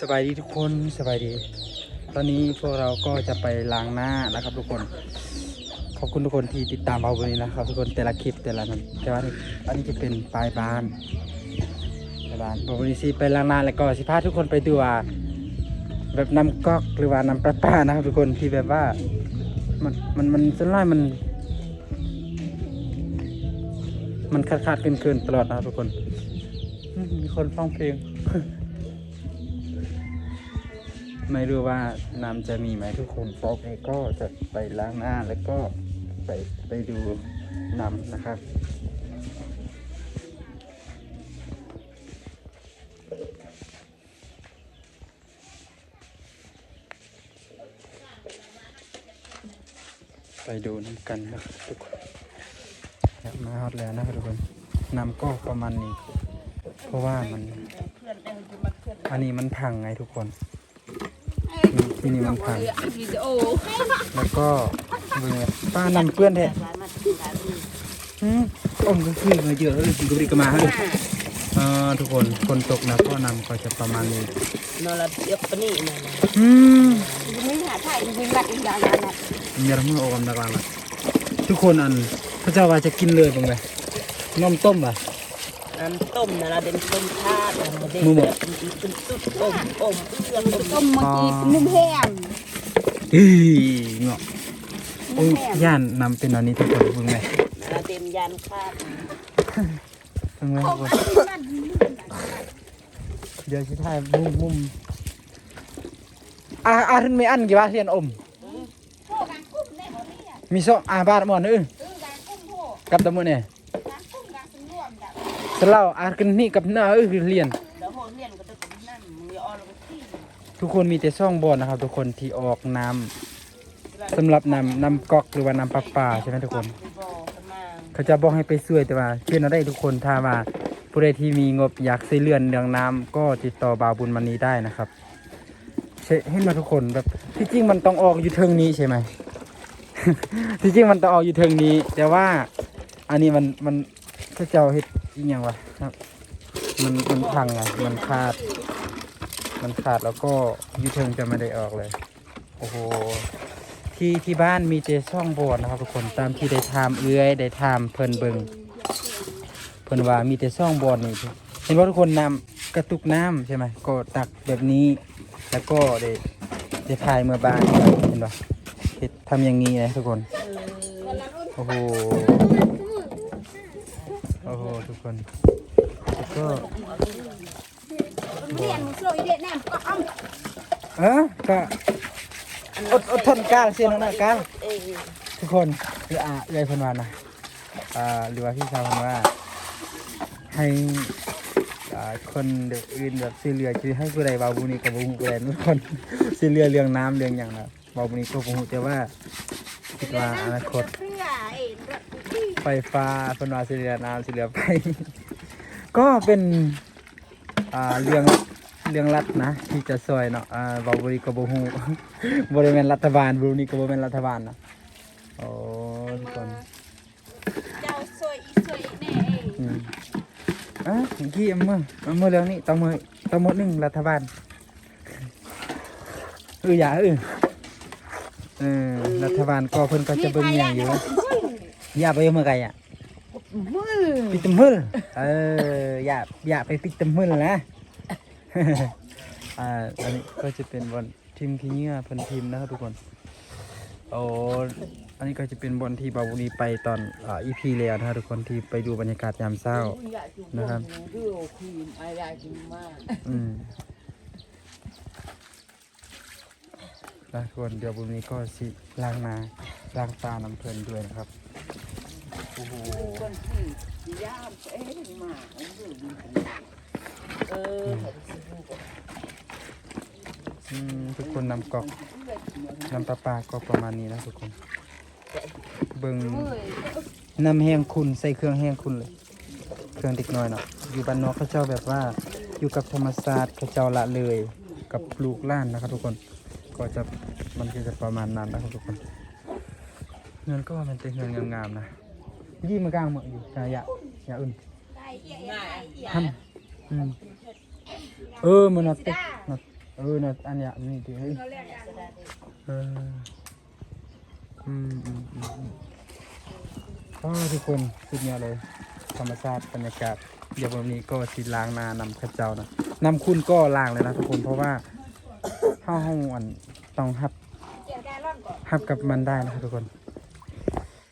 สบายดีทุกคนสบายดี ตอนนี้พวกเราก็จะไปล้างหน้านะครับทุกคน ขอบคุณทุกคนที่ติดตามเราวันนี้นะครับ ทุกคนแต่ละคลิปแต่ละนั้นแต่ว่าอันนี้จะเป็นปลายบ้านปลายบ้านวันนี้สิไปล้างหน้าแล้วก็สิพาทุกคนไปดูว่าแบบน้ำก๊อกหรือว่าน้ำประปานะครับ ทุกคนที่แบบว่ามันมันมันส่วนน้อยมัน มันขาดขาดเกินเกินตลอดนะครับทุกคนมีคนฟังเพลง ไม่รู้ว่าน้ำจะมีไหมทุกคนฟอกเองก็จะไปล้างหน้าแล้วก็ไปไปดูน้ำนะครับไปดูน้ำกันนะครับทุกคนมาฮอตแล้วนะครับทุกคนน้ำก็ประมาณนี้ เพราะว่ามัน อันนี้มันพังไงทุกคน นี่ที่นี่มันพังแล้วก็เบื่อป้านำเพื่อนแท้อืมอมก็คือมาเยอะเลยดูดิกมาเลยทุกคนคนตกนะก็นำก็จะประมาณนี้นอนละเอียปนี่นะอืมไม่หาถ่ายวิบัติอีกอย่างนั้นมีอะไรมาออกกำลังกายละทุกคนอันพระเจ้าว่าจะกินเลยบ้างไหมนมต้มป่ะน้ำต้มนะเราเป็นต้ม มือหมดเป็นตุดอมอมเอื้องอมต้มเมื่อกี้นุ่มแห้งอีเงาะโอ้ยย่านนำเป็นอันนี้ทุกคนเบิ่งไหมเราเต็มยานคาดเบิ่งไหมทุกคนเดี๋ยวชิถ่ายมุมมุมอ่าอ่าถึงไม่อันกี่บาทเรียนอมโพการกุ้มได้บ่เนี่ยมีสองอาบาทหมดเออเออการกุ้มโพกับตะมือเนี่ย สเล่าอากันนี่กับหน้าเออคือเรียนแล้วหัวเรียนก็ต้องนั่นมืออ่อนลงที่ทุกคนมีแต่ซ่องบอลนะครับ ทุกคนที่ออกน้ำสำหรับน้ำน้ำก๊อกหรือว่าน้ำประปาใช่ไหมทุกคนบอกกันมาเขาจะบอกให้ไปช่วยแต่ว่าเชื่อเราได้ทุกคนถ้าว่าผู้ใดที่มีงบอยากซื้อเรือนเรื่องน้ำก็ติดต่อบาวบุญมันนี้ได้นะครับเชเห็นมาทุกคนแบบที่จริงมันต้องออกอยู่เทิงนี้ใช่ไหมที่จริงมันต้องออกอยู่เทิงนี้ แต่ว่าอันนี้มันมันพระเจ้าเฮ็ด อีหยังวะครับ มันมันพังไงมันขาด มันขาดแล้วก็ยูเทิงจะไม่ได้ออกเลย โอ้โห ที่ที่บ้านมีแต่ช่องโบสถ์นะครับทุกคน ตามที่ได้ทามเอื้อยได้ทามเพิ่นเบิงเพิ่นว่ามีแต่ช่องโบสถ์นี่เห็นว่าทุกคนนำกระตุกน้ำใช่ไหมก็ตักแบบนี้ แล้วก็ได้ได้พายเมื่อบานเห็นปะเฮ็ดทำอย่างนี้นะทุกคน โอ้โห โอ้โหทุกคนแล้วก็เรียนสวยเด็ดแน่ก็อ้อมเออก็อดอดทนกล้าเสียนะนะกล้าเอ้ยทุกคนหรืออ่าเอื้อยเพิ่นว่านะอ่าหรือว่าพี่ชาวเพิ่นว่าให้อ่าคนเด็กอื่นแบบซื้อเรือคือให้ผู้ใดเบาบุญนี้กับบุญผู้ใดทุกคนซื้อเรือเรื่องน้ำเรื่องอย่างนะเบาบุญนี้ก็บุญแต่ว่าคิดว่าอนาคตเพื่อไอ้ไฟฟ้าเพิ่นว่าซื้อเรือน้ำซื้อเรือไฟ ก็เป็นอ่าเรื่องเรื่องรัฐนะ ที่จะซอยเนาะอ่าเบาบุญนี้ก็บ่ฮู้บริเวณรัฐบาลบุญนี้ก็บ่แม่นรัฐบาลนะโอ้ทุกคน เจ้าสวยอีสวยแน่เองอืมอะเมื่อกี้เอามื่อเอามื่อเรื่องนี้ต้องมือต้องมือหนึ่งรัฐบาลเอออย่าเออเออรัฐบาลก็เพิ่นก็จะเบิ่งอย่างอยู่ อย่าไปเอามื่อไกลอะมือปิดตำมือเอออย่าอย่าไปปิดตำมือนะอ่าอันนี้ก็จะเป็นบอลทีมขี้เหงื่อเพิ่นทีมนะครับทุกคนโอ้อันนี้ก็จะเป็นบอลที่บาวุนีไปตอนอ่าอีพีแล้วนะครับทุกคนที่ไปดูบรรยากาศยามเช้านะครับดูครีมอะไรกินมากอืมแล้วทุกคนเดี๋ยวบุญนี้ก็สิล้างนาล้างตาน้ำเพลินด้วยนะครับ โอ้โหคนที่ย่ามเอ๊ะมาเอออืมทุกคนนำกอกนำปลาปลาก็ประมาณนี้นะทุกคน เบิงน้ำแห้งคุณใส่เครื่องแห้งคุณเลย เครื่องเด็กน้อยเนาะอยู่บ้านนอกเขาเจ้าแบบว่าอยู่กับธรรมศาสตร์เขาเจ้าละเลยกับปลูกล้านนะครับทุกคนก็จะมันก็จะประมาณนั้นนะครับทุกคนเงินก็มันเป็นเงินงามๆนะ ยี่มากลางหมดอยู่อย่าอย่าอย่าอื่นได้เอียเอียทำอืมเออมันนัดเตะนัดเออนะอันเนี้ยนี่ดิเฮ้ยเราแลกกันเอออืมอืมอืมอืมก็ทุกคนสุดยอดเลย ธรรมชาติบรรยากาศเดี๋ยววันนี้ก็สิล้างนานำข้าเจ้านะนำคุณก็ล้างเลยนะทุกคนเพราะว่าเข้าห้องอันต้องหับเจียวแกร่อนก่อนหับกับมันได้นะครับทุกคน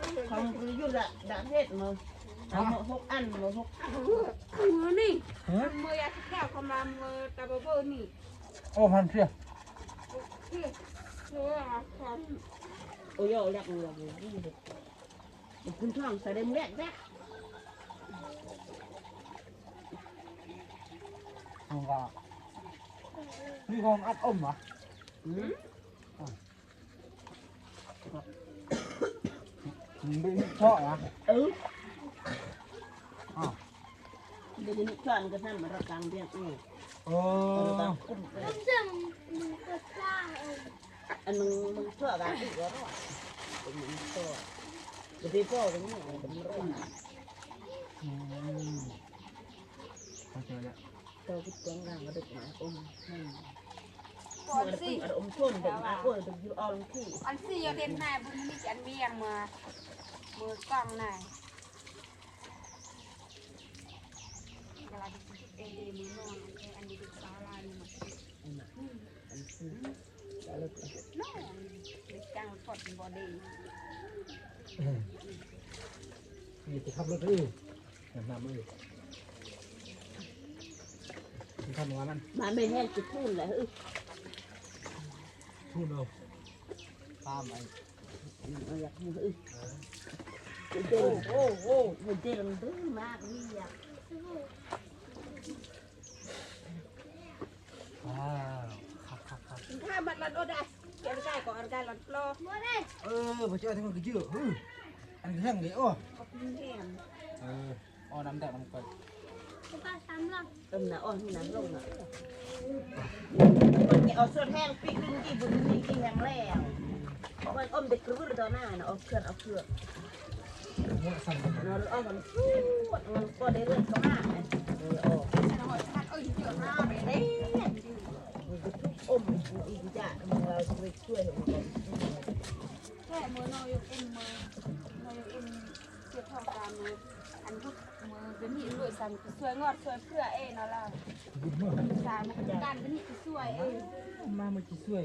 รับโอ้ยแรกเลยนี่คุณท่องใส่เด็มแรกแรกของก็นี่ของอัดอมเหรออืมมึง ไม่ชอบเหรอเอออ๋อเดี๋ยวนี้ช่อนก็ทำมาระกังเรียกอือโอ้ระกังกุ้มอันมึงมึงช่วยกันอีกแล้วมึงช่วยเดี๋ยวพี่พ่อตรงนี้ผมรู้อืมเข้าใจแล้วตัวพี่แกงกางก็ดึกมาอมนั่นก่อมันนสิสิอมชนเด็กมาโอ้ยเด็กอยู่ออลที่อันสี่ยอดเด่นนายบุญมีจันเวียงมา มือกล้องหนายเวลาที่เอเดมือนอนอันนี้ดูสาลายมาอันนั้นอันนี้แล้วเลยน้องเด็กจังฟอดบอดี้นี่จะขับรถเลยนำเลยมันทำว่ามันมาไม่แห้งจะพูดเลยเออพูดเอาตามไอ้เอาอยากพูดเออ โอ้โอ้เดินดื้อมากนี่อยากว้าวครับครับครับถ้าบัดลัดโอได้แกไม่ได้ก่อนได้ลัดโลเออพอเจอทั้งมันก็เยอะเฮ้ยอันนี้แห้งเลยโอ้ก็เป็นแหมเอออ๋อน้ำแดงน้ำก่อนต้มน้ำอ่อนที่น้ำลงน่ะมันเอาส่วนแห้งปีกขึ้นกี่บุญนี่กี่แห้งแล้วมันอมเด็กกระวือตัวหน้าน่ะเอาเครื่องเอาเครื่อง หัวสั่นกันอนเอมก้นก็เรื่อเข้ามาเออออกอันหอยเอ้ยเยอะมากเลยเด้มันก็ทุกอมอีกจ้ะมันเราจะไปช่วยงมันแค่มือนอยกเอ็มมือนอยกเอ็มเสียบทองตามมืออันทุกมือเป็นหินรวยสันสวยงอดสวยเพื่อเอ็นเอาล่ะสามมันการเป็นหินสวยเอ็นมามันจะช่วย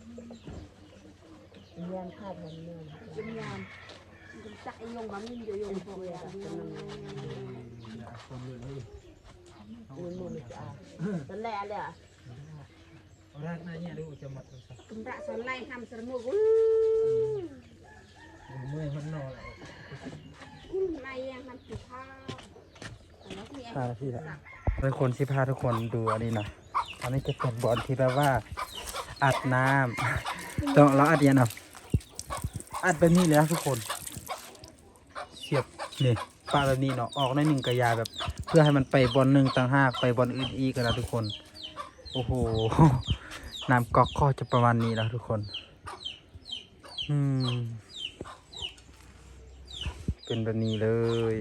ยอะโอราชนายเนี่ยดูจะมัดสักกุมระสนไล่ทำสมุนเมื่อยมันนอนไล่ยังมันผิดพลาดแล้วมีพาที่ละเป็นคนที่พาทุกคนดูอันนี้น่อยอันนี้จะเป็นบอลที่แปลว่า อัดน้ำต้องเราอัดยังเอาอัดแบบนี้เลยนะทุกคน เสียบนี่ปาแบบนี้เนาะออกในหนึ่งกระยาแบบ เพื่อให้มันไปบอลหนึ่งต่างหากไปบอลอื่นอีกนะทุกคน โอ้โหน้ำก๊อกก็จะประมาณนี้แล้วทุกคน อืม เป็นแบบนี้เลย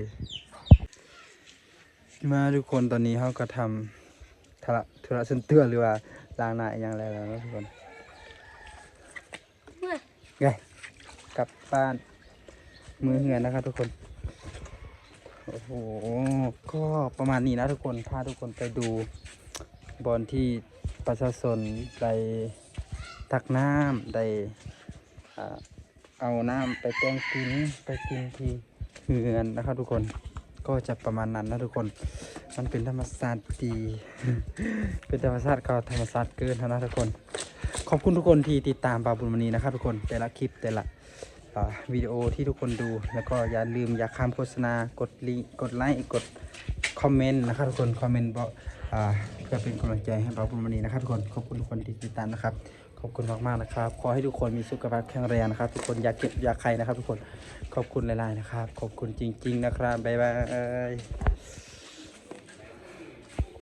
มาทุกคนตอนนี้เขาก็ทำธระธุระเส้นเตือหรือว่า ล้างหน้าอหย่างไรแล้วนะทุกคนไงกลับบ้านมือเหือนนะครับทุกคน โอ้โห ก็ประมาณนี้นะทุกคนพาทุกคนไปดูบอลที่ประชาชนได้ตักน้ำได้อ่าเอาน้ำไปแกงกินไปกินที่เหือนนะครับทุกคน ก็จะประมาณนั้นนะทุกคน มันเป็นธรรมศาสตร์ดี เป็นธรรมศาสตร์ก็ธรรมศาสตร์เกินนะทุกคน ขอบคุณทุกคนที่ติดตามบาบุญมณีนะครับทุกคน แต่ละคลิปแต่ละวิดีโอที่ทุกคนดู แล้วก็อย่าลืมอย่าข้ามโฆษณา กดลิกดไลค์ กดคอมเมนต์นะครับทุกคน คอมเมนต์เพื่อเป็นกำลังใจให้บาบุญมณีนะครับทุกคน ขอบคุณทุกคนที่ติดตามนะครับ ขอบคุณมากมากนะครับ ขอให้ทุกคนมีสุขภาพแข็งแรงนะครับ ทุกคนอย่าเก็บอย่าใครนะครับ ทุกคนขอบคุณหลายๆนะครับ ขอบคุณจริง ๆ นะครับบ๊ายบาย